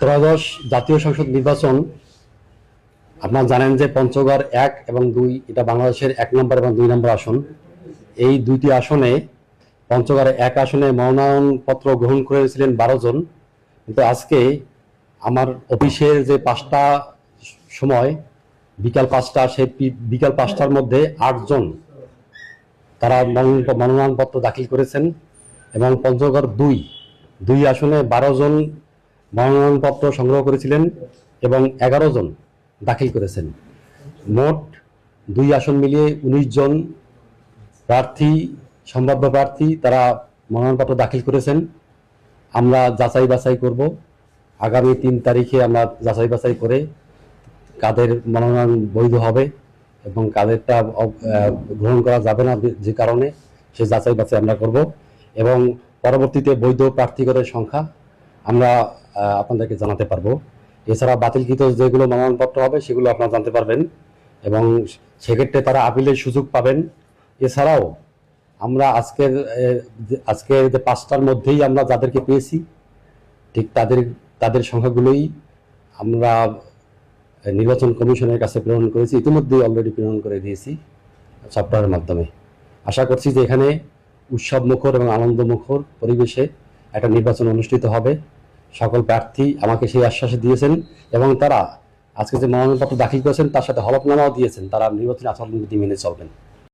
ত্রয়োদশ জাতীয় সংসদ নির্বাচন, আপনারা জানেন যে পঞ্চগড় এক এবং দুই, এটা বাংলাদেশের এক নম্বর এবং দুই নম্বর আসন। এই দুইটি আসনে পঞ্চগড়ে এক আসনে মনোনয়নপত্র গ্রহণ করেছিলেন বারো জন। কিন্তু আজকে আমার অফিসের যে পাঁচটা সময়, বিকাল পাঁচটা, সে বিকাল পাঁচটার মধ্যে আটজন তারা মনোনয়ন- মনোনয়নপত্র দাখিল করেছেন। এবং পঞ্চগড় দুই দুই আসনে বারো জন মনোনয়নপত্র সংগ্রহ করেছিলেন এবং এগারো জন দাখিল করেছেন। মোট দুই আসন মিলিয়ে উনিশ জন প্রার্থী, সম্ভাব্য প্রার্থী তারা মনোনয়নপত্র দাখিল করেছেন। আমরা যাচাই বাছাই করব। আগামী তিন তারিখে আমরা যাচাই বাছাই করে কাদের মনোনয়ন বৈধ হবে এবং কাদেরটা গ্রহণ করা যাবে না যে কারণে সে যাচাই বাছাই আমরা করব এবং পরবর্তীতে বৈধ প্রার্থীগণের সংখ্যা আমরা আপনাদেরকে জানাতে পারব। এছাড়া বাতিলকৃত যেগুলো মনোনয়নপত্র হবে, সেগুলো আপনারা জানতে পারবেন এবং সেক্ষেত্রে তারা আপিলের সুযোগ পাবেন। এছাড়াও আমরা আজকের আজকের যে পাঁচটার মধ্যেই আমরা যাদেরকে পেয়েছি, ঠিক তাদের তাদের সংখ্যাগুলোই আমরা নির্বাচন কমিশনের কাছে প্রেরণ করেছি। ইতিমধ্যেই অলরেডি প্রেরণ করে দিয়েছি সফটওয়্যারের মাধ্যমে। আশা করছি যে এখানে উৎসব মুখর এবং আনন্দ মুখর পরিবেশে একটা নির্বাচন অনুষ্ঠিত হবে। সকল প্রার্থী আমাকে সেই আশ্বাস দিয়েছেন এবং তারা আজকে যে মনোনয়নপত্র দাখিল করেছেন তার সাথে হলফনামাও দিয়েছেন। তারা নির্বাচনী আচরণবিধি মেনে চলবেন।